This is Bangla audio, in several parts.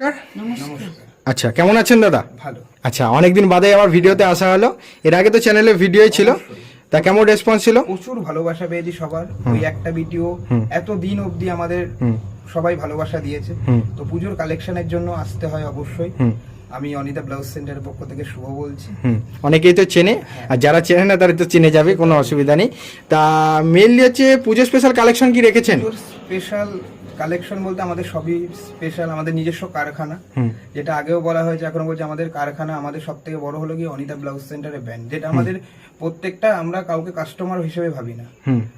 নমস্কার। আচ্ছা কেমন আছেন দাদা? ভালো। আচ্ছা অনেকদিন বাদে আবার ভিডিওতে আসা হলো। এর আগে তো চ্যানেলে ভিডিওই ছিল। তা কেমন রেসপন্স ছিল? প্রচুর ভালোবাসা পেয়েছি সবার। ওই একটা ভিডিও এত দিন অবধি আমাদের সবাই ভালোবাসা দিয়েছে। তো পুজোর কালেকশনের জন্য আসতে হয় অবশ্যই। আমি অনিতা ব্লাউজ সেন্টারের পক্ষ থেকে শুভ বলছি। হুম। অনেকেই তো চেনে। আর যারা চেনে না তারা তো চিনে যাবে কোনো অসুবিধা নেই। তা মেনলি হচ্ছে পুজো স্পেশাল কালেকশন কি রেখেছেন? স্পেশাল কালেকশন বলতে আমাদের সবই স্পেশাল আমাদের নিজস্ব কারখানা। যেটা আগেও বলা হয়েছে এখন বলছে আমাদের কারখানা আমাদের সব থেকে বড় হলো কি অনিতা ব্লাউজ সেন্টারের ব্যান্ড যেটা আমাদের প্রত্যেকটা আমরা কাউকে কাস্টমার হিসেবে ভাবি না।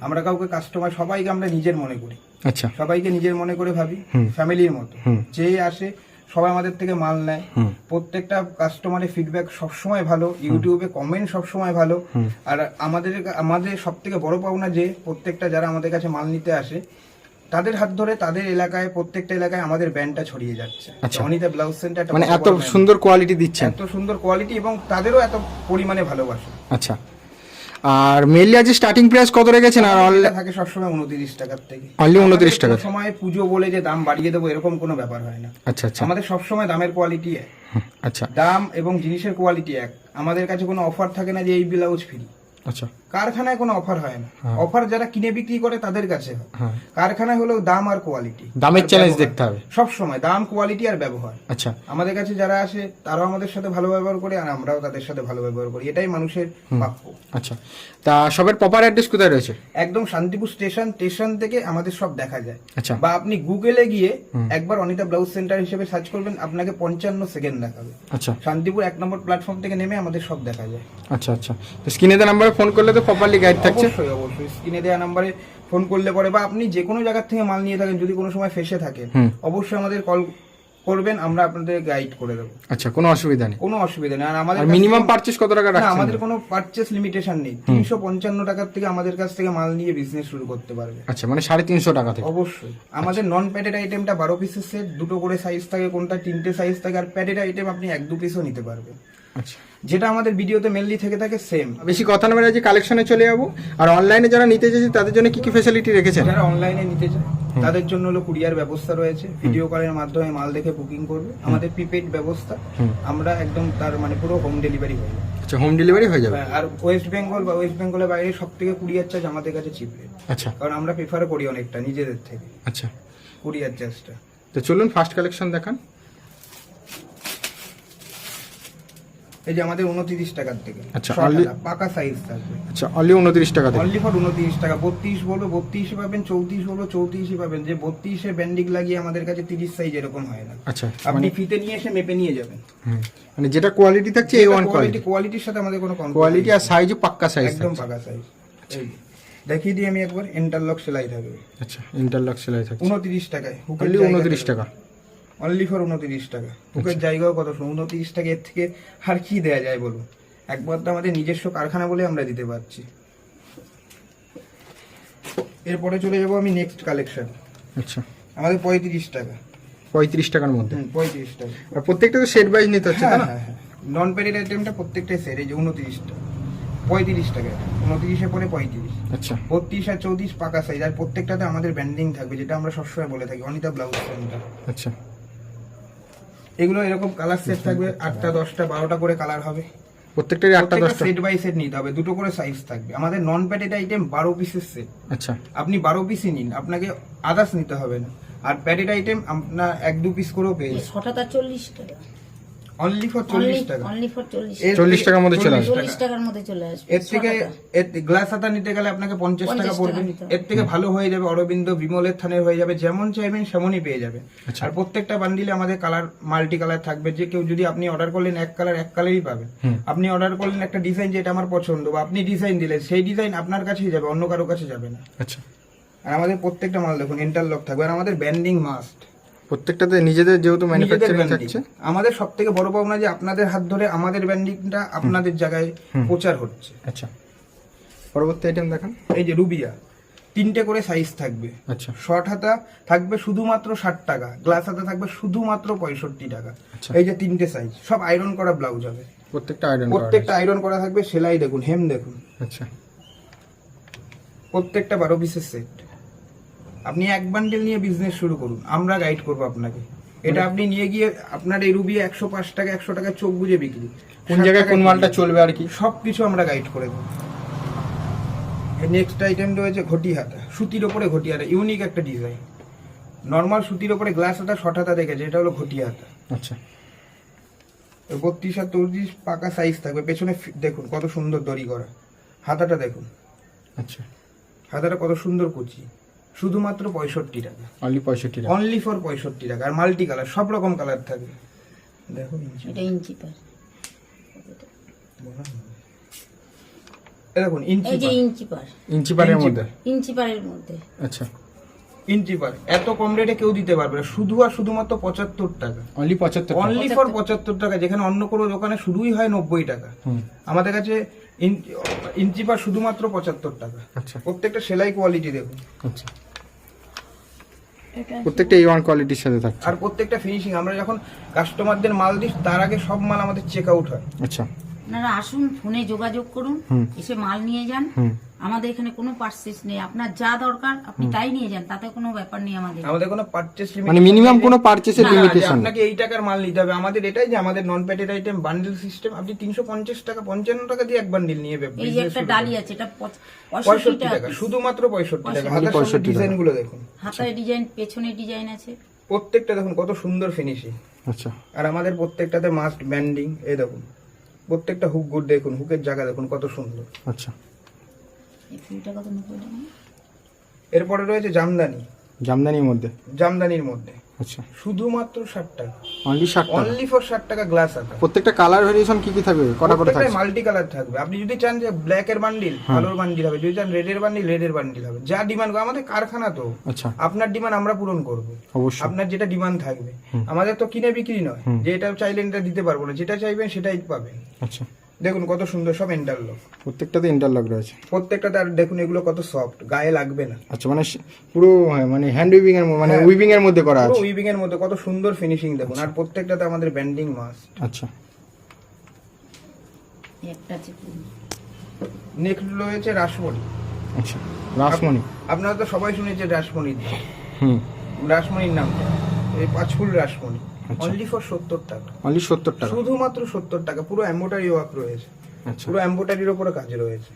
আমরা কাউকে কাস্টমার সবাইকে আমরা নিজের মনে করি। আচ্ছা। সবাইকে নিজের মনে করে ভাবি ফ্যামিলির মতো। যে আসে সবাই আমাদের থেকে মাল নেয়। প্রত্যেকটা কাস্টমারের ফিডব্যাক সবসময় ভালো ইউটিউবে কমেন্ট সবসময় ভালো। আর আমাদের আমাদের সব থেকে বড় পাওনা যে প্রত্যেকটা যারা আমাদের কাছে মাল নিতে আসে তাদের হাত ধরে তাদের এলাকায় প্রত্যেকটা এলাকায় আমাদের ব্যান্ডটা ছড়িয়ে যাচ্ছে। আচ্ছা। অনিতা ব্লাউজ সেন্টার মানে এত সুন্দর কোয়ালিটি দিচ্ছে এত সুন্দর কোয়ালিটি এবং তাদেরও এত পরিমাণে ভালোবাসে। আচ্ছা। আর মেনলি আজ স্টার্টিং প্রাইস কত রেখেছেন আর এটা থাকে সবসময় উনত্রিশ টাকার থেকে। Only 29 টাকা। সময় পুজো বলে যে দাম বাড়িয়ে দেবো এরকম কোনো ব্যাপার হয় না। আচ্ছা আচ্ছা। আমাদের সবসময় দামের কোয়ালিটি এক। আচ্ছা। দাম এবং জিনিসের কোয়ালিটি এক। আমাদের কাছে কোনো অফার থাকে না যে এই ব্লাউজ ফ্রি আচ্ছা। কারখানায় কোনো অফার হয় না। হ্যাঁ। অফার যারা কিনে বিক্রি করে তাদের কাছে হয়। কারখানায় হলো দাম আর কোয়ালিটি দামের চ্যালেঞ্জ দেখতে হবে। সব সময় দাম কোয়ালিটি আর ব্যবহার। আচ্ছা। আমাদের কাছে যারা আসে তারাও আমাদের সাথে ভালো ব্যবহার করে আর আমরাও তাদের সাথে ভালো ব্যবহার করি। এটাই মানুষের প্রাপ্য। আচ্ছা। তা সবের প্রপার অ্যাড্রেস কোথায় রয়েছে? একদম শান্তিপুর স্টেশন স্টেশন থেকে আমাদের সব দেখা যায়। আচ্ছা। বা আপনি গুগলে গিয়ে একবার অনিতা ব্লাউজ সেন্টার হিসেবে সার্চ করবেন আপনাকে পঞ্চান্ন সেকেন্ড দেখাবে। আচ্ছা। শান্তিপুর এক নম্বর প্ল্যাটফর্ম থেকে নেমে আমাদের সব দেখা যায়। আচ্ছা আচ্ছা। তো স্ক্রিনে দেওয়া নাম্বারে ফোন করলে তো প্রপারলি গাইড থাকছে? অবশ্যই অবশ্যই। স্ক্রিনে দেওয়া নাম্বারে ফোন করলে পরে বা আপনি যে কোনো জায়গা থেকে মাল নিয়ে থাকেন যদি কোনো সময় ফেসে থাকেন হুম। অবশ্যই আমাদের কল করবেন আমরা আপনাদের গাইড করে দেবো। আচ্ছা কোনো অসুবিধা নেই। কোনো অসুবিধা নেই। আর আমাদের মিনিমাম থেকে- পারচেস কত টাকা রাখছেন? আমাদের কোনো পারচেস লিমিটেশন নেই। তিনশো পঞ্চান্ন টাকার থেকে আমাদের কাছ থেকে মাল নিয়ে বিজনেস শুরু করতে পারবে। আচ্ছা মানে সাড়ে তিনশো টাকা থেকে। অবশ্যই। আমাদের নন প্যাডেড আইটেমটা বারো পিসের সেট দুটো করে সাইজ থাকে কোনটা তিনটে সাইজ থাকে আর প্যাডেড আইটেম আপনি এক দু পিসও নিতে পারবেন। আচ্ছা যেটা আমাদের ভিডিওতে মেনলি থেকে থাকে সেম বেশি কথা না যে কালেকশনে চলে যাব। আর অনলাইনে যারা নিতে চাইছে তাদের জন্য কি কি ফেসিলিটি রেখেছেন? যারা অনলাইনে নিতে চায় তাদের জন্য হলো কুরিয়ার ব্যবস্থা রয়েছে। ভিডিও কলের মাধ্যমে মাল দেখে বুকিং করবে। আমাদের প্রিপেড ব্যবস্থা। আমরা একদম তার মানে পুরো হোম ডেলিভারি হয়ে যাবে। আচ্ছা হোম ডেলিভারি হয়ে যাবে? আর ওয়েস্ট বেঙ্গল বা ওয়েস্ট বেঙ্গলের বাইরে সব থেকে কুরিয়ার চার্জ আমাদের কাছে চিপ আচ্ছা। কারণ আমরা প্রেফার করি অনেকটা নিজেদের থেকে। আচ্ছা। কুরিয়ার চার্জটা তো চলুন ফার্স্ট কালেকশন দেখান। এই যে আমাদের উনত্রিশ টাকার থেকে। আচ্ছা, পাকা সাইজ থাকবে। আচ্ছা অনলি উনত্রিশ টাকা অনলি ফর উনত্রিশ টাকা বত্রিশ বলব বত্রিশে পাবেন চৌত্রিশ বলব চৌত্রিশই পাবেন। যে বত্রিশে ব্যান্ডিং লাগিয়ে আমাদের কাছে তিরিশ সাইজ এরকম হয় না। আচ্ছা আপনি মানে ফিতে নিয়ে এসে মেপে নিয়ে যাবেন। মানে যেটা কোয়ালিটি থাকছে এই ওয়ান কোয়ালিটি কোয়ালিটি কোয়ালিটির সাথে আমাদের কোনো কোয়ালিটি আর সাইজও পাক্কা সাইজ একদম পাকা সাইজ দেখিয়ে দিই আমি একবার ইন্টারলক সেলাই থাকবে। আচ্ছা ইন্টারলক সেলাই থাকছে। উনত্রিশ টাকায়। উনত্রিশ টাকা। অনলি ফর উনত্রিশ টাকা। হুকের আচ্ছা। জায়গাও কত উনত্রিশ টাকা এর থেকে আর কি দেয়া যায় বলুন? একবার তো আমাদের নিজস্ব কারখানা বলে আমরা দিতে পারছি। এরপরে চলে যাব আমি নেক্সট কালেকশন আচ্ছা। আমাদের পঁয়ত্রিশ টাকা। পঁয়ত্রিশ টাকার মধ্যে? পঁয়ত্রিশ টাকা। আর প্রত্যেকটা তো সেট ওয়াইজ নিতে হচ্ছে না? হ্যাঁ হ্যাঁ নন প্যাডেড আইটেমটা প্রত্যেকটাই সেট এই যে উনত্রিশ টাকা পঁয়ত্রিশ টাকা উনত্রিশে পরে পঁয়ত্রিশ। আচ্ছা। বত্রিশ আর চৌত্রিশ পাকা সাইজ আর প্রত্যেকটাতে আমাদের ব্যান্ডিং থাকবে যেটা আমরা সবসময় বলে থাকি অনিতা ব্লাউজ সেন্টার আচ্ছা। এগুলো এরকম কালার সেট থাকবে আটটা দশটা বারোটা করে কালার হবে। প্রত্যেকটারই আটটা দশটা? সেট বাই সেট নিতে হবে দুটো করে সাইজ থাকবে। আমাদের নন প্যাডেড আইটেম বারো পিসের সেট আচ্ছা। আপনি বারো পিসই নিন আপনাকে আদার্স নিতে হবে না। আর প্যাডেড আইটেম আপনার এক দু পিস করেও পেয়ে ছটা চল্লিশ টাকা অনলি ফর চল্লিশ টাকা। অনলি ফর চল্লিশ এর চল্লিশ থেকে- টাকার মধ্যে চলে আসবে। চল্লিশ টাকার মধ্যে চলে আসবে। এর থেকে। এর গ্লাস হাতা নিতে গেলে আপনাকে পঞ্চাশ টাকা পড়বে। এর থেকে ভালো হয়ে যাবে অরবিন্দ বিমলের থানের হয়ে যাবে। যেমন চাইবেন সেমনই পেয়ে যাবে। আচ্ছা। আর প্রত্যেকটা বান্ডিলে আমাদের কালার মাল্টি কালার থাকবে। যে কেউ যদি আপনি অর্ডার করলেন এক কালার এক কালারই পাবেন। আপনি অর্ডার করলেন একটা ডিজাইন যেটা আমার পছন্দ বা আপনি ডিজাইন দিলেন সেই ডিজাইন আপনার কাছেই যাবে অন্য কারও কাছে যাবে না। আচ্ছা। আর আমাদের প্রত্যেকটা মাল দেখুন ইন্টারলক থাকবে। আর আমাদের ব্যান্ডিং মাস্ট প্রত্যেকটাতে নিজেদের যেহেতু ম্যানুফ্যাকচারিং থাকছে। আমাদের সব থেকে বড় পাওনা যে আপনাদের হাত ধরে আমাদের ব্যান্ডিংটা আপনাদের জায়গায় প্রচার হচ্ছে। আচ্ছা। পরবর্তী আইটেম দেখান। এই যে রুবিয়া তিনটে করে সাইজ থাকবে। আচ্ছা। শর্ট হাতা থাকবে শুধুমাত্র ষাট টাকা গ্লাস হাতা থাকবে শুধুমাত্র পঁয়ষট্টি টাকা। আচ্ছা। এই যে তিনটে সাইজ সব আয়রন করা ব্লাউজ হবে। প্রত্যেকটা আয়রন প্রত্যেকটা আয়রন করা থাকবে সেলাই দেখুন হেম দেখুন। আচ্ছা। প্রত্যেকটা বারো পিসের সেট আপনি এক বান্ডেল নিয়ে বিজনেস শুরু করুন আমরা গাইড করব আপনাকে। এটা আপনি নিয়ে গিয়ে আপনার এই রুবি একশো পাঁচ টাকা একশো টাকা চোখ বুঝে বিক্রি। কোন জায়গায় কোন মালটা চলবে আর কি? সব কিছু আমরা গাইড করে দেবো। নেক্সট আইটেম রয়েছে ঘটি হাতা সুতির ওপরে ঘটি হাতা ইউনিক একটা ডিজাইন নর্মাল সুতির ওপরে গ্লাস হাতা শর্ট হাতা দেখেছে এটা হলো ঘটি হাতা আচ্ছা বত্রিশ আর চৌত্রিশ পাকা সাইজ থাকবে পেছনে দেখুন কত সুন্দর দড়ি করা হাতাটা দেখুন। আচ্ছা। হাতাটা কত সুন্দর কুচি। শুধুমাত্র পঁয়ষট্টি টাকা। অনলি পঁয়ষট্টি টাকা। অনলি ফর পঁয়ষট্টি টাকা। আর মাল্টি কালার সব রকম কালার থাকবে। দেখুন এটা ইঞ্চি পার। দেখুন ইঞ্চি পার। ইঞ্চি পার। ইঞ্চি পারের মধ্যে? ইঞ্চি পারের মধ্যে। আচ্ছা। ইঞ্চি পার। এত কম রেটে কেউ দিতে পারবে না। শুধু আর শুধুমাত্র পঁচাত্তর টাকা। অনলি পঁচাত্তর অনলি ফর পঁচাত্তর টাকা। যেখানে অন্য কোনো দোকানে শুরুই হয় নব্বই টাকা। আমাদের কাছে ইঞ্চি পার শুধুমাত্র পঁচাত্তর টাকা। আচ্ছা। প্রত্যেকটা সেলাই কোয়ালিটি দেখুন। আচ্ছা। প্রত্যেকটা এই ওয়ান কোয়ালিটির সাথে থাকে আর প্রত্যেকটা ফিনিশিং আমরা যখন কাস্টমারদের মাল দিই তার আগে সব মাল আমাদের চেক আউট হয়। আচ্ছা। আপনারা আসুন ফোনে যোগাযোগ করুন এসে মাল নিয়ে যান। হুম। আমাদের এখানে কোনো পার্সেস নেই। আপনার যা দরকার আপনি তাই নিয়ে যান তাতে কোনো ব্যাপার নেই আমাদের। আমাদের কোনো পারচেস মানে মিনিমাম কোনো পারচেসের না, লিমিটেশন আপনাকে এই টাকার মাল নিতে হবে। আমাদের এটাই যে আমাদের non packet item bundle system আপনি তিনশো পঞ্চাশ টাকা পঞ্চান্ন টাকা দিয়ে এক বান্ডিল নিয়ে যাবেন। এই যে একটা ডালি আছে এটা পঁচ- পঁয়ষট্টি পঁয়ষট্টি টাকা টাকা শুধুমাত্র পঁয়ষট্টি টাকা। Only হাতের 65 টাকা। ডিজাইনগুলো দেখুন। হাতায় ডিজাইন পেছনে ডিজাইন আছে। প্রত্যেকটা দেখুন কত সুন্দর ফিনিশিং আচ্ছা। আর আমাদের প্রত্যেকটাতে মাস্ট ব্যান্ডিং এই দেখুন। প্রত্যেকটা হুক গুড দেখুন হুকের জায়গা দেখুন কত সুন্দর। আচ্ছা। এই ফুলটা কত নব্বই টাকা এরপরে রয়েছে জামদানি। জামদানির মধ্যে? জামদানির মধ্যে। আচ্ছা। শুধুমাত্র ষাট টাকা। অনলি ষাট টাকা? অনলি ফর ষাট টাকা গ্লাস আটা প্রত্যেকটা কালার ভেরিয়েশন কি কি থাকবে? কটা করে থাকছে? মাল্টি কালার থাকবে। আপনি যদি চান যে ব্ল্যাক এর বান্ডিল কালোর বান্ডিল হবে যদি চান রেড এর বান্ডিল রেড এর বান্ডিল হবে। যা ডিমান্ড আমাদের কারখানা তো। আচ্ছা। আপনার ডিমান্ড আমরা পূরণ করব। অবশ্যই। আপনার যেটা ডিমান্ড থাকবে। আমাদের তো কিনে বিক্রি নয়। যে এটা চাইলেন এটা দিতে পারব না। যেটা চাইবেন সেটাই পাবেন। আচ্ছা। দেখুন কত সুন্দর সব ইন্টারলক প্রত্যেকটাতে ইন্টারলক রয়েছে। প্রত্যেকটাতে আর দেখুন এগুলো কত সফট গায়ে লাগবে না। আচ্ছা মানে পুরো হ্যাঁ, মানে হ্যান্ড উইভিং এর মানে হ্যাঁ। উইভিং এর মধ্যে করা আছে। উইভিং এর মধ্যে কত সুন্দর ফিনিশিং দেখুন। আর প্রত্যেকটাতে আমাদের ব্যান্ডিং মাস আচ্ছা। নেক্সট রয়েছে রাসমণি। আচ্ছা রাসমণি। আপনারা তো সবাই শুনেছেন রাসমণি হুম। রাসমণির নাম। এই পাঁচফুল রাসমণি। আচ্ছা। অনলি ফর সত্তর টাকা। অনলি সত্তর টাকা? শুধুমাত্র সত্তর টাকা পুরো এম্বোটারি ওয়ার্ক রয়েছে। আচ্ছা। পুরো এম্বোটারির ওপরে কাজ রয়েছে।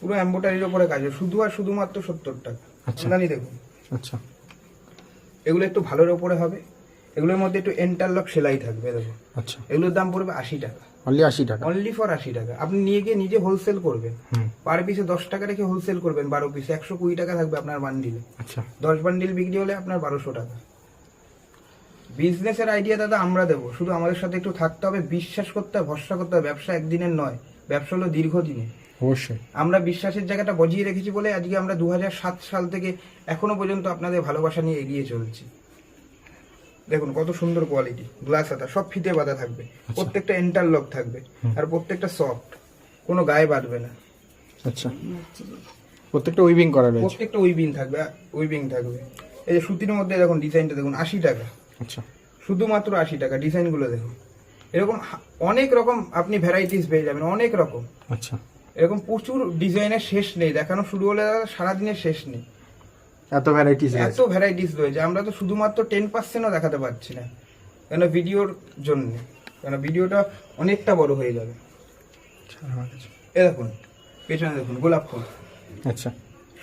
পুরো এম্বোটারির ওপরে কাজ শুধু আর শুধুমাত্র সত্তর টাকা। আচ্ছা। জানি দেখুন। আচ্ছা। এগুলো একটু ভালোর ওপরে হবে। এগুলোর মধ্যে একটু এন্টারলক সেলাই থাকবে দেখুন। আচ্ছা। এগুলোর দাম পড়বে আশি টাকা। অনলি আশি টাকা। অনলি ফর আশি টাকা। আপনি নিয়ে গিয়ে নিজে হোলসেল করবেন। হুম। পার পিসে দশ টাকা রেখে হোলসেল করবেন বারো পিসে একশো কুড়ি টাকা থাকবে আপনার বান্ডিলে আচ্ছা। দশ বান্ডিল বিক্রি হলে আপনার বারোশো টাকা। বিজনেসের আইডিয়া দাদা আমরা দেবো। শুধু আমাদের সাথে একটু থাকতে হবে বিশ্বাস করতে হবে ভরসা করতে হবে। ব্যবসা একদিনের নয় ব্যবসা হলো দীর্ঘদিনে অবশ্যই। আমরা বিশ্বাসের জায়গাটা বজিয়ে রেখেছি বলে আজকে আমরা দু হাজার সাত সাল থেকে এখনও পর্যন্ত আপনাদের ভালোবাসা নিয়ে এগিয়ে চলছি। দেখুন কত সুন্দর কোয়ালিটি গ্লাস হাতা সব ফিতে বাঁধা থাকবে। প্রত্যেকটা এন্টারলক থাকবে আর প্রত্যেকটা সফট কোনো গায়ে বাঁধবে না। আচ্ছা। প্রত্যেকটা উইভিং করা রয়েছে। প্রত্যেকটা উইভিং থাকবে উইবিং থাকবে। এই যে সুতির মধ্যে দেখুন ডিজাইনটা দেখুন আশি টাকা। আচ্ছা। শুধুমাত্র আশি টাকা ডিজাইনগুলো দেখুন। এরকম অনেক রকম আপনি ভ্যারাইটিস পেয়ে যাবেন অনেক রকম। আচ্ছা। এরকম প্রচুর ডিজাইনের শেষ নেই দেখানো শুরু হলে সারাদিনের শেষ নেই। এত ভ্যারাইটিস এত ভ্যারাইটিস রয়েছে। আমরা তো শুধুমাত্র টেন পার্সেন্টও দেখাতে পারছি না। কেন ভিডিওর জন্য। কেন ভিডিওটা অনেকটা বড় হয়ে যাবে। এ দেখুন পেছনে দেখুন গোলাপ ফুল। আচ্ছা।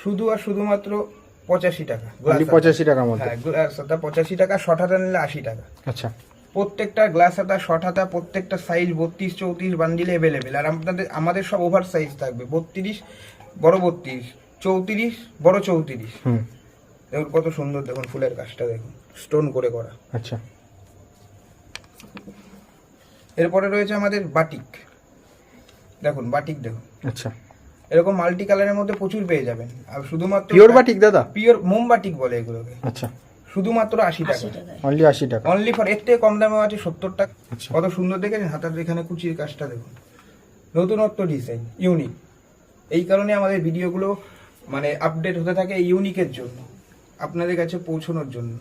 শুধু আর শুধুমাত্র পঁচাশি টাকা। পঁচাশি টাকার মধ্যে? হ্যাঁ গ্লাস হাতা পঁচাশি টাকা শর্ট হাতা নিলে আশি টাকা। আচ্ছা। প্রত্যেকটা গ্লাস হাতা শর্ট হাতা প্রত্যেকটা সাইজ বত্রিশ চৌত্রিশ বান্ডিলে অ্যাভেলেবেল আর আপনাদের আমাদের সব ওভার সাইজ থাকবে। বত্রিশ বড় বত্রিশ চৌত্রিশ বড় চৌত্রিশ। হুম। দেখুন কত সুন্দর দেখুন ফুলের কাজটা দেখুন। স্টোন করে করা। আচ্ছা। এরপরে রয়েছে আমাদের বাটিক দেখুন বাটিক দেখুন। আচ্ছা। এরকম মাল্টি কালারের মধ্যে প্রচুর পেয়ে যাবেন। আর শুধুমাত্র পিওর বাটিক দাদা? পিওর মোম বাটিক বলে এগুলোকে। আচ্ছা। শুধুমাত্র আশি টাকা। অনলি আশি টাকা। অনলি ফর এর থেকে কম দামে আছে সত্তর টাকা। আচ্ছা। কত সুন্দর দেখেছেন? হাতার এখানে কুচির কাজটা দেখুন। নতুনত্ব ডিজাইন ইউনিক এই কারণে আমাদের ভিডিওগুলো মানে আপডেট হতে থাকে এই ইউনিকের জন্য। আপনাদের কাছে পৌঁছানোর জন্য।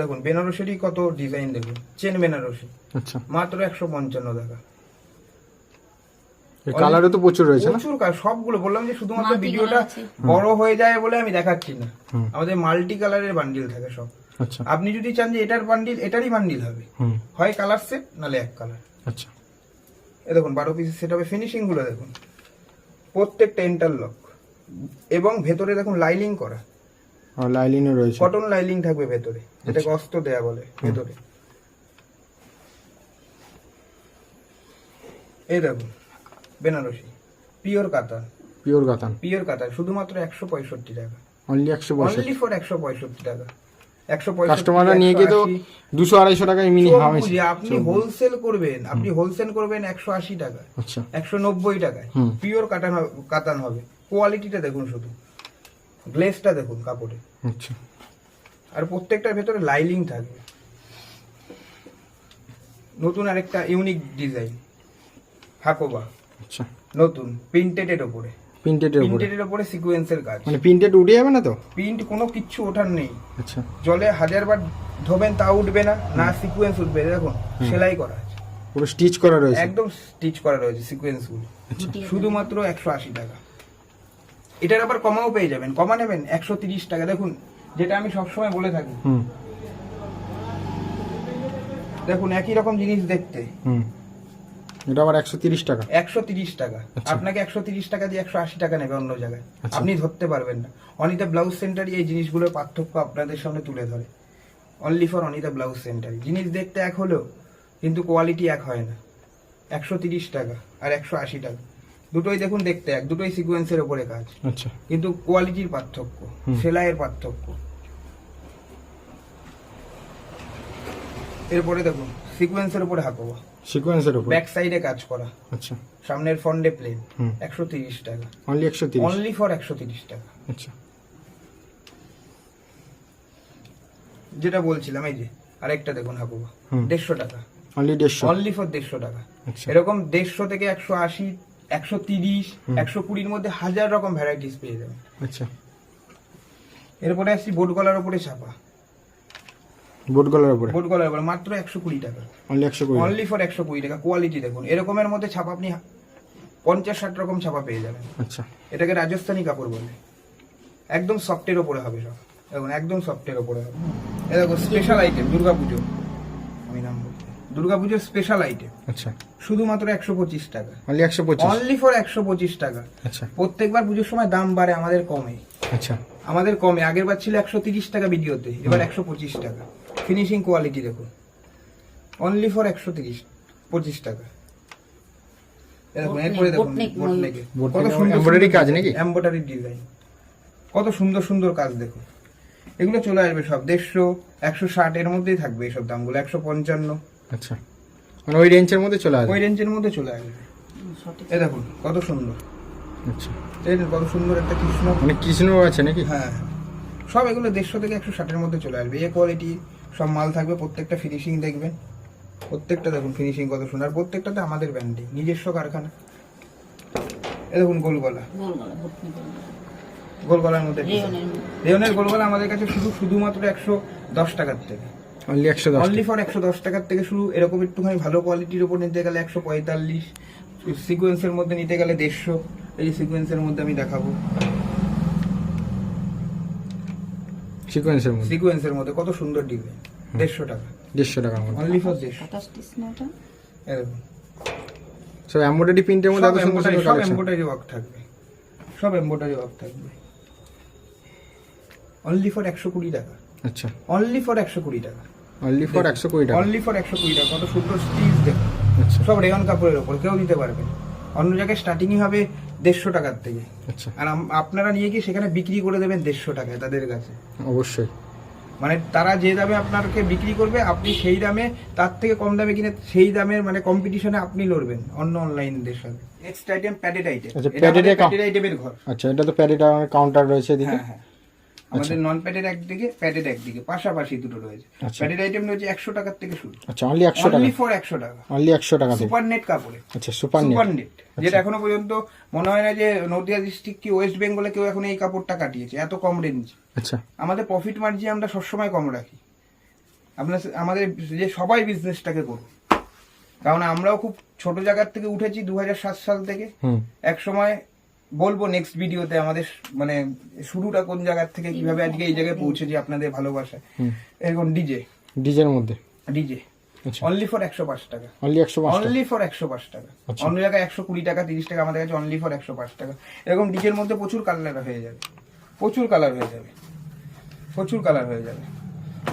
দেখুন বেনারসিরই কত ডিজাইন দেখুন। চেন বেনারসি। আচ্ছা। মাত্র একশো পঞ্চান্ন টাকা। কালারও তো প্রচুর রয়েছে প্রচুর কাজ সবগুলো বললাম যে শুধুমাত্র ভিডিওটা বড় হয়ে যায় বলে আমি দেখাচ্ছি না। আমাদের মাল্টি কালারের বান্ডিল থাকে সব। আচ্ছা। আপনি যদি চান যে এটার বান্ডিল এটারই বান্ডিল হবে। হয় কালার সেট নালে এক কালার আচ্ছা। এ দেখুন বারো পিসের সেট হবে। ফিনিশিংগুলো দেখুন। প্রত্যেকটা ইন্টারলক এবং ভেতরে দেখুন লাইলিং করা। আর লাইলিনও রয়েছে। কটন লাইলিং থাকবে ভেতরে যেটাকে অস্ত দেয়া বলে ভেতরে। এই দেখুন Benarasi pure katan pure katan pure katan শুধুমাত্র একশো পঁয়ষট্টি টাকা। অনলি একশো অনলি ফর একশো পঁয়ষট্টি টাকা। কাস্টমাররা নিয়ে গিয়ে তো দুশো আড়াইশো আপনি হোলসেল করবেন আপনি হোলসেল করবেন একশো আশি টাকা আচ্ছা। একশো নব্বই টাকায়। পিওর কাটান কাতান হবে। কোয়ালিটিটা দেখুন শুধু। গ্লেসটা দেখুন কাপড়ে। আচ্ছা। আর প্রত্যেকটার ভেতরে লাইলিং থাকবে নতুন আরেকটা ইউনিক ডিজাইন। হাকোবা। আচ্ছা। নতুন প্রিন্টেডের ওপরে। প্রিন্টেডের উপরে প্রিন্টেডের ওপরে সিকোয়েন্সের কাজ। মানে প্রিন্টেড উঠে যাবে না তো? প্রিন্ট কোনো কিচ্ছু ওঠার নেই। আচ্ছা। জলে হাজার বার ধোবেন তা উঠবে না না সিকোয়েন্স উঠবে। দেখুন সেলাই করা আছে। পুরো স্টিচ করা রয়েছে? একদম স্টিচ করা রয়েছে সিকোয়েন্সগুলো শুধুমাত্র একশো আশি টাকা। এটার আবার কমাও পেয়ে যাবেন। কমা নেবেন একশো তিরিশ টাকা। দেখুন যেটা আমি সবসময় বলে থাকি। দেখুন একই রকম জিনিস দেখতে। হুম। এটা আবার একশো তিরিশ টাকা। একশো তিরিশ টাকা। আচ্ছা। আপনাকে একশো তিরিশ টাকা দিয়ে একশো আশি টাকা নেবে অন্য জায়গায়। আচ্ছা। আপনি ধরতে পারবেন না। অনিতা ব্লাউজ সেন্টারই এই জিনিসগুলোর পার্থক্য আপনাদের সামনে তুলে ধরে। অনলি ফর অনিতা ব্লাউজ সেন্টারই জিনিস দেখতে এক হলেও কিন্তু কোয়ালিটি এক হয় না। একশো তিরিশ টাকা আর একশো আশি টাকা। দুটোই দেখুন দেখতে এক দুটোই সিকোয়েন্সের ওপরে কাজ। আচ্ছা। কিন্তু কোয়ালিটির পার্থক্য সেলাইয়ের পার্থক্য। এরপরে দেখুন সিকোয়েন্সের উপরে হাঁকোবা সিকোয়েন্সের উপর? ব্যাক সাইডে কাজ করা। আচ্ছা। সামনের ফন্ডে প্লেন হুম। একশো তিরিশ টাকা। অনলি একশো তিরিশ? অনলি ফর একশো তিরিশ টাকা। আচ্ছা। যেটা বলছিলাম এই যে আরেকটা দেখুন হাকুবা হুম। দেড়শো টাকা। অনলি দেড়শো? অনলি ফর দেড়শো টাকা। আচ্ছা। এরকম দেড়শো থেকে একশো আশি একশো তিরিশ একশো কুড়ির মধ্যে হাজার রকম ভ্যারাইটিস পেয়ে যাবেন আচ্ছা। এরপরে আসছি বোট গলার উপরে ছাপা। বোট গলার উপরে? বোট গলার উপরে মাত্র একশো কুড়ি টাকা। অনলি একশো কুড়ি অনলি ফর একশো কুড়ি টাকা। কোয়ালিটি দেখুন এরকমের মধ্যে ছাপা আপনি পঞ্চাশ ষাট রকম ছাপা পেয়ে যাবেন। আচ্ছা। এটাকে রাজস্থানি কাপড় বলে। একদম সফটের ওপরে হবে সব। দেখুন একদম সফটের ওপরে হবে। এ দেখো স্পেশাল আইটেম দুর্গাপুজো। দুর্গাপুজোর স্পেশাল আইটেম আচ্ছা। শুধুমাত্র একশো পঁচিশ টাকা। অনলি একশো পঁচিশ? অনলি ফর একশো পঁচিশ টাকা। আচ্ছা। প্রত্যেকবার পুজোর সময় দাম বাড়ে আমাদের কমে। আচ্ছা। আমাদের কমে। আগের বার ছিল একশো তিরিশ টাকা ভিডিওতে এবার একশো পঁচিশ টাকা। ফিনিশিং কোয়ালিটি দেখুন। অনলি ফর একশো তিরিশ পঁচিশ টাকা। এ দেখুন এরপরে দেখুন কত সুন্দর কাজ নাকি? ডিজাইন কত সুন্দর সুন্দর কাজ দেখুন। এগুলো চলে আসবে সব। দেড়শো একশো ষাট এর মধ্যেই থাকবে এইসব দামগুলো। একশো পঞ্চান্ন। আচ্ছা। মানে ওই রেঞ্জের মধ্যে চলে আসবে? ওই রেঞ্জের মধ্যে চলে আসবে। সঠিক। এ দেখুন কত সুন্দর। আচ্ছা। এই দেখুন কত সুন্দর একটা কৃষ্ণ। মানে কৃষ্ণ আছে নাকি? হ্যাঁ। সব এগুলো দেড়শো থেকে একশো ষাটের মধ্যে চলে আসবে। এ কোয়ালিটি সব মাল থাকবে। প্রত্যেকটা ফিনিশিং দেখবেন। প্রত্যেকটা দেখুন ফিনিশিং কত সুন্দর। আর প্রত্যেকটাতে আমাদের ব্র্যান্ডিং নিজস্ব কারখানা। এ দেখুন গোলগলা। গোল গোল গলা। গোলগলার মধ্যে। রেওনের গোলগলা আমাদের কাছে শুধু শুধুমাত্র একশো দশ টাকার থেকে। অনলি ফর একশো দশ টাকার থেকে শুরু এরকম একটুখানি ভালো কোয়ালিটির উপর নিতে গেলে একশো পঁয়তাল্লিশ। সিকোয়েন্সের মধ্যে নিতে গেলে দেড়শো। এই সিকোয়েন্সের মধ্যে আমি দেখাবো। সিকোয়েন্সের মধ্যে? সিকোয়েন্সের মধ্যে কত সুন্দর ডিজাইন। দেড়শো টাকা। দেড়শো টাকার মধ্যে। অনলি ফর দেড়শো। সব এমব্রয়ডারি প্রিন্টের মধ্যে সব এত সুন্দর সুন্দর সব এমব্রয়ডারি ওয়ার্ক থাকবে। সব এমব্রয়ডারি ওয়ার্ক থাকবে। অনলি ফর একশো কুড়ি টাকা। আচ্ছা। অনলি ফর একশো কুড়ি টাকা। অনলি ফর একশো কুড়ি টাকা। অনলি ফর একশো কুড়ি টাকা কত সুন্দর স্টিচ দেখো আচ্ছা। সব রেয়ন কাপড়ের ওপর কেউ দিতে পারবে অন্য জায়গায় স্টার্টিংই হবে দেড়শো টাকার থেকে। আচ্ছা। আর আপনারা নিয়ে গিয়ে সেখানে বিক্রি করে দেবেন দেড়শো টাকায় তাদের কাছে। অবশ্যই। মানে তারা যে দামে আপনাকে বিক্রি করবে আপনি সেই দামে তার থেকে কম দামে কিনে সেই দামের মানে কম্পিটিশনে আপনি লড়বেন অন্য অনলাইনদের সাথে। নেক্সট আইটেম প্যাডেড আইটেম আচ্ছা, প্যাডেড আইটেমের ঘর। আচ্ছা এটা তো প্যাডেড কাউন্টার রয়েছে এদিকে? হ্যাঁ হ্যাঁ। আমাদের নন প্যাডেড একদিকে প্যাডেড একদিকে পাশাপাশি দুটো রয়েছে। আচ্ছা। প্যাডেড আইটেম রয়েছে একশো টাকার থেকে শুরু। আচ্ছা অনলি একশো টাকা? ফর একশো টাকা। অনলি একশো টাকা সুপার নেট কাপড়ে। আচ্ছা সুপার নেট সুপার নেট যেটা এখনও পর্যন্ত মনে হয় না যে নদিয়া ডিস্ট্রিক্ট কি ওয়েস্ট বেঙ্গলে কেউ এখন এই কাপড়টা কাটিয়েছে এত কম রেঞ্জ আচ্ছা। আমাদের প্রফিট মার্জিন আমরা সবসময় কম রাখি। আপনার আমাদের যে সবাই বিজনেসটাকে করুন কারণ আমরাও খুব ছোট জায়গার থেকে উঠেছি দু হাজার সাত সাল থেকে। এক সময় বলব নেক্সট ভিডিওতে আমাদের মানে শুরুটা কোন জায়গার থেকে কীভাবে আজকে এই জায়গায় পৌঁছেছি আপনাদের ভালোবাসা। এরকম ডিজে ডিজের মধ্যে? ডিজে অনলি ফর একশো পাঁচ টাকা। অনলি একশো অনলি ফর একশো পাঁচ টাকা। আচ্ছা। অন্য জায়গায় একশো কুড়ি টাকা তিরিশ টাকা আমাদের কাছে অনলি ফর একশো পাঁচ টাকা। এরকম ডিজের মধ্যে প্রচুর কালার হয়ে যাবে। প্রচুর কালার হয়ে যাবে। প্রচুর কালার হয়ে যাবে।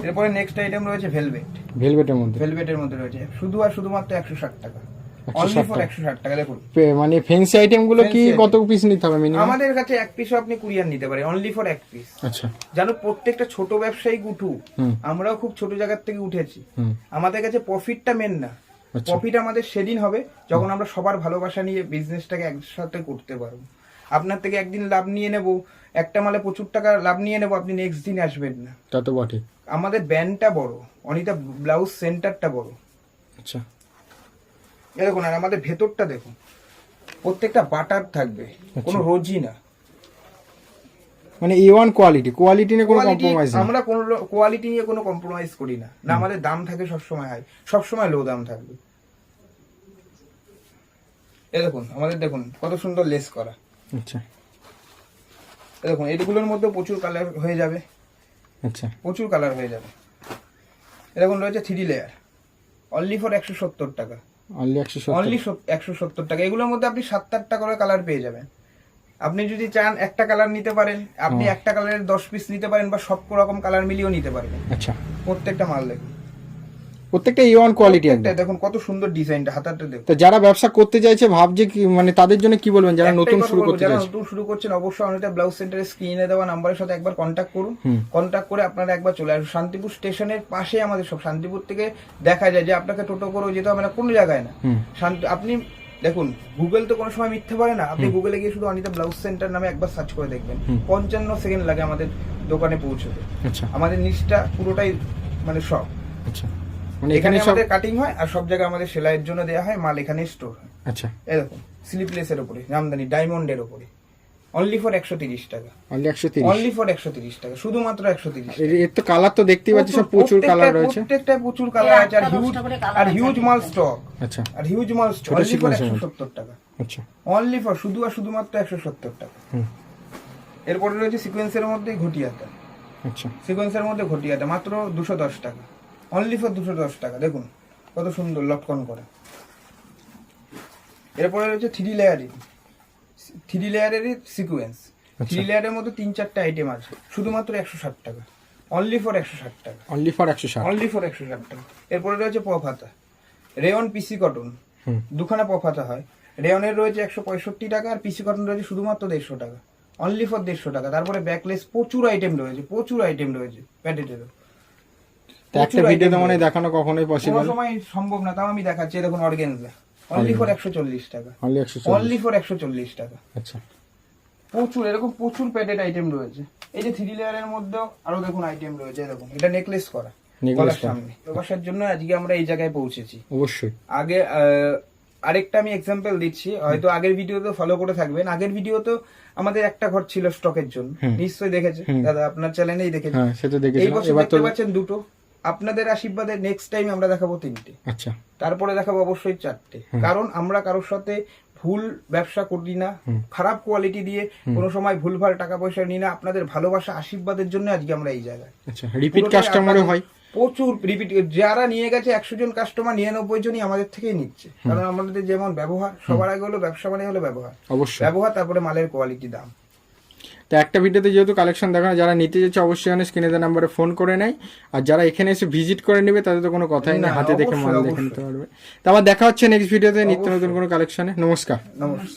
এরপরে নেক্সট আইটেম রয়েছে ভেলভেট ভেলভেটের মধ্যে? ভেলভেটের মধ্যে রয়েছে। শুধু আর শুধুমাত্র একশো ষাট টাকা। 160 অনলি ফর টাকা। একশো ষাট টাকা দেখুন। মানে ফেন্সি আইটেমগুলো কি কত পিস নিতে হবে মিনিমাম আমাদের কাছে এক পিসও আপনি কুরিয়ার নিতে পারেন অনলি ফর এক পিস আচ্ছা। জানো প্রত্যেকটা ছোট ব্যবসায়িক উঠু আমরাও খুব ছোট জায়গার থেকে উঠেছি। আমাদের কাছে প্রফিটটা মেন না। আচ্ছা। প্রফিট আমাদের সেদিন হবে যখন আমরা সবার ভালোবাসা নিয়ে বিজনেসটাকে একসাথে করতে পারব। আপনার থেকে একদিন লাভ নিয়ে নেব একটা মালে প্রচুর টাকা লাভ নিয়ে নেব আপনি নেক্সট দিন আসবেন না। তা তো বটে আমাদের ব্যান্ডটা বড় অনিতা ব্লাউজ সেন্টারটা বড়। আচ্ছা। এ দেখুন আর আমাদের ভেতরটা দেখুন। প্রত্যেকটা বাটার থাকবে কোনো রোজই না। মানে এ ওয়ান কোয়ালিটি কোয়ালিটি নিয়ে কোনো কম্প্রোমাইজ আমরা কোনো কোয়ালিটি নিয়ে কোনো কম্প্রোমাইজ করি না। না আমাদের দাম থাকে সবসময় হাই সবসময় লো দাম থাকবে। এ দেখুন আমাদের দেখুন কত সুন্দর লেস করা। আচ্ছা। এ দেখুন এগুলোর মধ্যে প্রচুর কালার হয়ে যাবে। আচ্ছা। প্রচুর কালার হয়ে যাবে। এ দেখুন রয়েছে থ্রি লেয়ার অনলি ফর একশো সত্তর টাকা। অনলি একশো সত্তর। টাকা। এগুলোর মধ্যে আপনি সাত আটটা করে কালার পেয়ে যাবেন। আপনি যদি চান একটা কালার নিতে পারেন আপনি একটা কালারের দশ পিস নিতে পারেন বা সব রকম কালার মিলিয়েও নিতে পারবেন। আচ্ছা। প্রত্যেকটা মাল দেখুন। প্রত্যেকটা এ ওয়ান কোয়ালিটি একদম। দেখুন কত সুন্দর ডিজাইনটা হাতাটা দেখুন। তো যারা ব্যবসা করতে চাইছে ভাবছে কি মানে তাদের জন্য কি বলবেন? যারা নতুন শুরু করতে যারা চাইছে। নতুন শুরু করছেন অবশ্যই অনেকটা ব্লাউজ সেন্টারের স্ক্রিনে দেওয়া নাম্বারের সাথে একবার কন্ট্যাক্ট করুন। কন্ট্যাক্ট করে আপনারা একবার চলে আসুন। শান্তিপুর স্টেশনের পাশে আমাদের সব শান্তিপুর থেকে দেখা যায় যে আপনাকে টোটো করে যেতে হবে না কোনো জায়গায় না। শান্তি আপনি দেখুন গুগল তো কোনো সময় মিথ্যে পারে না। আপনি গুগলে গিয়ে শুধু অনিতা ব্লাউজ সেন্টার নামে একবার সার্চ করে দেখবেন। পঞ্চান্ন সেকেন্ড লাগে আমাদের দোকানে পৌঁছতে। আচ্ছা। আমাদের নিচটা পুরোটাই মানে সব আচ্ছা। মানে এখানে আমাদের কাটিং হয় আর সব জায়গায় আমাদের সেলাইয়ের জন্য দেওয়া হয় মাল এখানে স্টোর হয়। আচ্ছা। এই দেখুন স্লিপলেসের উপরে জামদানি ডায়মন্ডের উপরে। অনলি ফর একশো তিরিশ টাকা। অনলি একশো তিরিশ? অনলি ফর একশো তিরিশ টাকা শুধুমাত্র একশো তিরিশ এর- তো কালার তো দেখতেই পাচ্ছি সব প্রচুর কালার রয়েছে। প্রত্যেকটা প্রচুর কালার আছে আর হিউজ আর হিউজ মাল স্টক আচ্ছা। আর হিউজ মাল স্টক অনলি ফর একশো সত্তর টাকা। আচ্ছা। অনলি ফর শুধু আর শুধুমাত্র একশো সত্তর টাকা। হুম। এরপরে রয়েছে সিকোয়েন্সের মধ্যে ঘটিয়াটা। আচ্ছা। সিকোয়েন্সের মধ্যে ঘটিয়াটা মাত্র দুশো দশ টাকা। অনলি ফর দুশো দশ টাকা দেখুন কত সুন্দর লটকন করা। এরপরে রয়েছে থ্রি লেয়ারিং থ্রি লেয়ারেরই সিকুয়েন্স থ্রি লেয়ারের মধ্যে তিন চারটে আইটেম আছে শুধুমাত্র একশো ষাট টাকা। অনলি ফর একশো ষাট টাকা। অনলি ফর একশো ষাট। অনলি ফর একশো ষাট টাকা। এরপরে রয়েছে পফ হাতা। রেয়ন পিসি কটন দুখানা পফ হাতা হয়। রেয়নের রয়েছে একশো পঁয়ষট্টি টাকা আর পিসি কটন রয়েছে শুধুমাত্র দেড়শো টাকা। অনলি ফর দেড়শো টাকা। তারপরে ব্যাকলেস প্রচুর আইটেম রয়েছে প্রচুর আইটেম রয়েছে। প্যাটেটেরও তো একটা ভিডিওতে মনে দেখানো কখনোই পসিবল সময় সম্ভব না তাও আমি দেখাচ্ছি দেখুন অর্গেনজা অনলি ফর একশো চল্লিশ টাকা। অনলি একশো অনলি ফর একশো চল্লিশ টাকা। আচ্ছা। প্রচুর এরকম প্রচুর প্যাডেড আইটেম রয়েছে। এই যে থ্রি লেয়ারের মধ্যেও আরও দেখুন আইটেম রয়েছে দেখুন। এটা নেকলেস করা Necklace গলার সামনে। প্রবাসের জন্য আজকে আমরা এই জায়গায় পৌঁছেছি। অবশ্যই। আগে আরেকটা আমি এক্সাম্পল দিচ্ছি। হয়তো আগের ভিডিওতে ফলো করে থাকবেন। আগের ভিডিওতে আমাদের একটা ঘর ছিল স্টকের জন্য। নিশ্চয়ই দেখেছে দাদা আপনার চ্যানেলেই দেখেছে হ্যাঁ এই বছর এবার তো দেখতে পাচ্ছেন দুটো। আপনাদের আশীর্বাদে নেক্সট টাইম আমরা দেখাবো তিনটে। আচ্ছা। তারপরে দেখাবো অবশ্যই চারটে। কারণ আমরা কারোর সাথে ভুল ব্যবসা করি না খারাপ কোয়ালিটি দিয়ে কোনো সময় ভুলভাল টাকা পয়সা নিই না। আপনাদের ভালোবাসা আশীর্বাদের জন্য আজকে আমরা এই জায়গায়। আচ্ছা রিপিট পুরোটাই কাস্টমারও হয়। প্রচুর রিপিট যারা নিয়ে গেছে একশো জন কাস্টমার নিরানব্বই জনই আমাদের থেকেই নিচ্ছে। কারণ আমাদের যেমন ব্যবহার সবার আগে হলো ব্যবসা মানে হলো ব্যবহার। অবশ্যই। ব্যবহার তারপরে মালের কোয়ালিটি দাম। তো একটা ভিডিওতে যেহেতু কালেকশন দেখানো যারা নিতে যাচ্ছে অবশ্যই অনেক স্ক্রিনে দেওয়া নাম্বারে ফোন করে নেয়। আর যারা এখানে এসে ভিজিট করে নেবে তাদের তো কোনো কথাই না না, হাতে দেখে মাল দেখে নিতে পারবে। তো আবার দেখা হচ্ছে নেক্সট ভিডিওতে নিত্য নতুন কোনো কালেকশনে নমস্কার। নমস্কার।